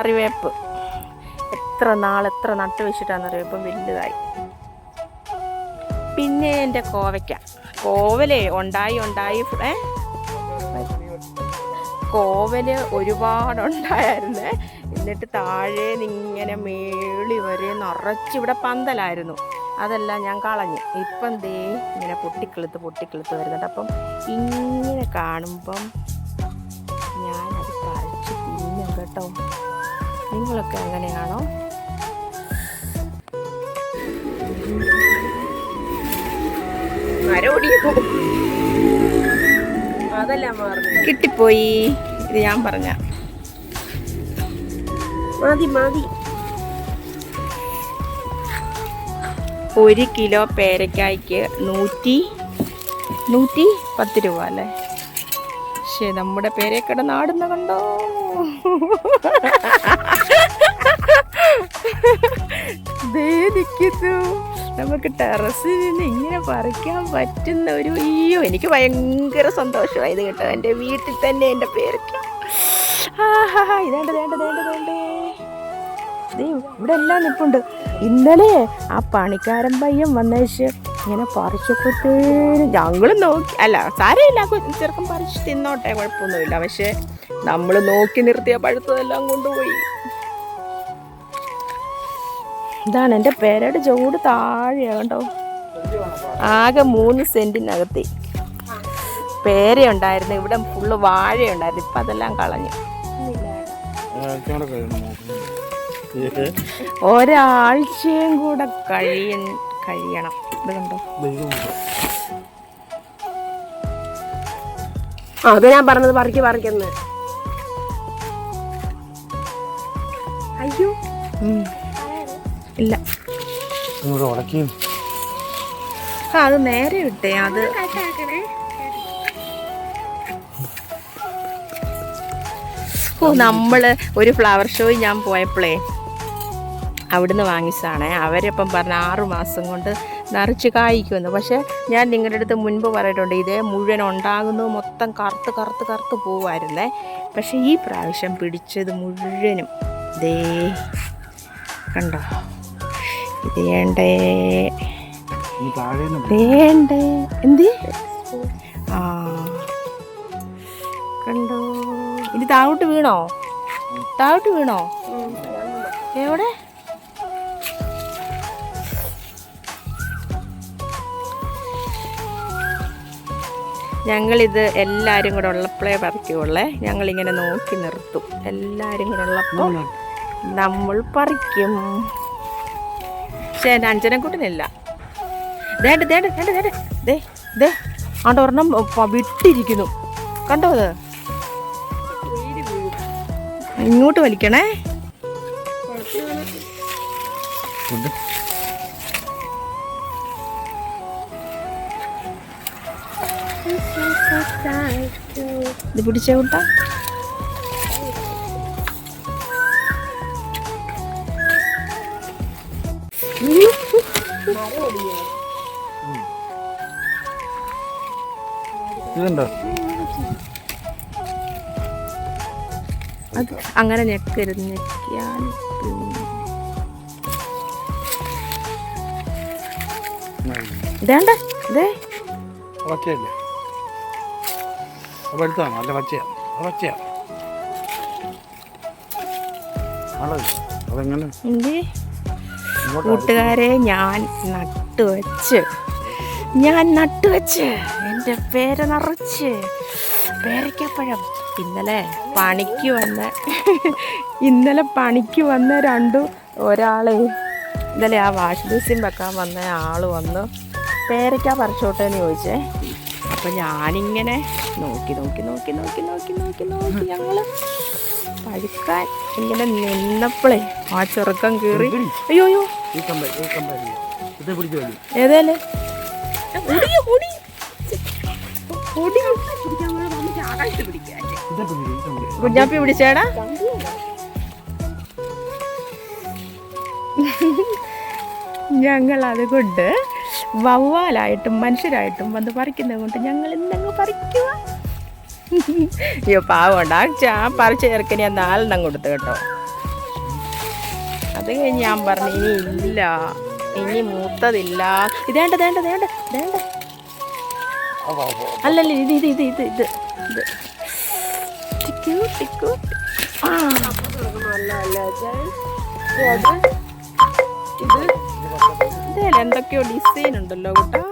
കറിവേപ്പ്. എത്ര നാൾ എത്ര നട്ട് വെച്ചിട്ടാണെന്നറിയോ? ഇപ്പം വലുതായി. പിന്നെ എന്റെ കോവയ്ക്ക. കോവലേ ഉണ്ടായി ഉണ്ടായി. ഏ? കോവൽ ഒരുപാടുണ്ടായിരുന്നേ എന്നിട്ട് താഴെ ഇങ്ങനെ മേളി വരെ നിറച്ച് ഇവിടെ പന്തലായിരുന്നു. അതെല്ലാം ഞാൻ കളഞ്ഞു. ഇപ്പം ദേ ഇങ്ങനെ പൊട്ടിക്കിളുത്ത് പൊട്ടിക്കിളുത്ത് വരുന്നുണ്ട്. അപ്പം ഇങ്ങനെ കാണുമ്പം ഞാനത് പറിച്ച് തിന്നും കേട്ടോ. നിങ്ങളൊക്കെ അങ്ങനെയാണോ കിട്ടിപ്പോയി. ഇത് ഞാൻ പറഞ്ഞ. മതി മതി. ഒരു കിലോ പേരക്കായ്ക്ക് നൂറ്റി നൂറ്റി പത്ത് രൂപ അല്ലേ? പക്ഷേ നമ്മുടെ പേരെ നാടുന്ന കണ്ടോ? ദേ നിൽക്കുന്നു നമുക്ക് ടെറസിൽ നിന്ന് ഇങ്ങനെ പറിക്കാൻ പറ്റുന്ന ഒരു അയ്യോ എനിക്ക് ഭയങ്കര സന്തോഷമായത് കേട്ടോ. എന്റെ വീട്ടിൽ തന്നെ എന്റെ പേരക്ക ആഹാ ഇതേണ്ട ദേ ഇവിടെ എല്ലാം നിൽപ്പുണ്ട് ഇന്നലെ ആ പണിക്കാരൻ പയ്യൻ വന്നേച്ച് ഇങ്ങനെ പറിച്ചപ്പോഴത്തേനും ഞങ്ങൾ നോക്കി അല്ല സാരമില്ല. ചെറുക്കം പറിച്ച് തിന്നോട്ടെ കുഴപ്പമൊന്നുമില്ല. പക്ഷേ നമ്മൾ നോക്കി നിർത്തിയ പഴുത്തതെല്ലാം കൊണ്ടുപോയി. ഇതാണ് എന്റെ പേരയുടെ ചൂട് താഴെയാണ് കേട്ടോ ആകെ മൂന്ന് സെന്റിനകത്ത് പേര ഉണ്ടായിരുന്നു. ഇവിടെ ഫുള്ള് വാഴയുണ്ടായിരുന്നു ഇപ്പം അതെല്ലാം കളഞ്ഞു. ഒരാഴ്ചയും കൂടെ കഴിയ കഴിയണം. ഇത് കണ്ടോ അത് ഞാൻ പറഞ്ഞത് പറിക്ക് പറിക്കുന്നു അയ്യോ. ഇല്ല. ആ അത് നേരെ വിട്ടേ അത്. ഓ നമ്മൾ ഒരു ഫ്ലവർ ഷോയിൽ ഞാൻ പോയപ്പോഴേ അവിടുന്ന് വാങ്ങിച്ചതാണ്. അവരപ്പം പറഞ്ഞ ആറു മാസം കൊണ്ട് നിറച്ച് കായ്ക്കുമെന്ന് പക്ഷേ ഞാൻ നിങ്ങളുടെ അടുത്ത് മുൻപ് പറഞ്ഞിട്ടുണ്ട് ഇതേ മുഴുവൻ ഉണ്ടാകുന്നത് മൊത്തം കറുത്ത് കറുത്ത് കറുത്ത് പോവായിരുന്നേ പക്ഷേ ഈ പ്രാവശ്യം പിടിച്ചത് മുഴുവനും ദേ കണ്ടോ? ഇത് വേണ്ടേ? വേണ്ടേ? എന്ത്? ആ. കണ്ടോ? ഇനി താഴോട്ട് വീണോ? താഴോട്ട് വീണോ? എവിടെ? ഞങ്ങളിത് എല്ലാവരും കൂടെ ഉള്ളപ്പോഴേ പറിക്കുള്ളേ. ഞങ്ങളിങ്ങനെ നോക്കി നിർത്തും. എല്ലാവരും കൂടെ ഉള്ളപ്പോൾ നമ്മൾ പറിക്കും. പക്ഷേ എന്റെ അഞ്ചനക്കൂട്ടിനില്ല ദേണ്ട് ദേണ്ട് ദേണ്ട് ദേണ്ട് ദേ ദേ ആണ്ട് ഒരെണ്ണം വിട്ടിരിക്കുന്നു. കണ്ടോ അത്? ഇങ്ങോട്ട് വലിക്കണേ. ഇത് പിടിച്ചേ കൂട്ട. ഇതുണ്ടോ? അത് അങ്ങനെ ഞെക്കരുത് ഞെക്കിയാൽ ഇതേണ്ട ഇതേ. പച്ചയല്ലേ വലുതാണ് നല്ല പച്ചയാണ് പച്ചയാണ് കൂട്ടുകാരെ ഞാൻ അതെങ്ങനെ? എന്ത്? ഇങ്ങോട്ട് കൂട്ടുകാരെ ഞാൻ നട്ടുവെച്ച്. ഞാൻ നട്ടുവെച്ച്. എന്റെ പേര് നിറച്ച്. പേരയ്ക്കപ്പഴം. ഇന്നലെ പണിക്ക് വന്ന ഇന്നലെ പണിക്ക് വന്ന രണ്ടു ഒരാളെ. ഇന്നലെ ആ വാഷ് ബേസിൻ വെക്കാൻ വന്ന ആൾ വന്ന്. പേരയ്ക്ക പറിച്ചോട്ടെ എന്ന് ചോദിച്ചേ. അപ്പം ഞാനിങ്ങനെ നോക്കി നോക്കി നോക്കി നോക്കി നോക്കി നോക്കി നോക്കി ഞങ്ങൾ പഴുക്കാൻ ഇങ്ങനെ നിന്നപ്പോഴേ ആ ചെറുക്കം കീറി. അയ്യോ അയ്യോ. ഈ കമ്പ ഈ കമ്പ ഇത് പിടിച്ചു വലി. ഏതേൽ ഒടി, ഒടി. ഒടി. ഇത് പിടിച്ചു ഈ കമ്പ കുഞ്ഞാപ്പി പിടിച്ചേടാ. ഞങ്ങൾ അതുകൊണ്ട് വവ്വാലായിട്ടും മനുഷ്യരായിട്ടും വന്ന് പറിക്കുന്നത് കൊണ്ട് ഞങ്ങൾ ഇന്നങ്ങ് പറിക്കുക. അയ്യോ പാവമുണ്ട് ആ പറിച്ച ഞാൻ നാലെണ്ണം കൊടുത്തു കേട്ടോ. അത് കഴിഞ്ഞ് ഞാൻ പറഞ്ഞു ഇനി ഇല്ല. ഇനി മൂത്തതില്ല. ഇതേണ്ട ദേണ്ട ദേണ്ട ദേണ്ട അല്ലല്ല ഇത് ഇത് ഇത് ഇത് ഇത് ഇത്. ടിക്കു ടിക്കു. ആ. ഇത് എന്തൊക്കെയോ ഡിസൈൻ ഉണ്ടല്ലോ കൂട്ടാ.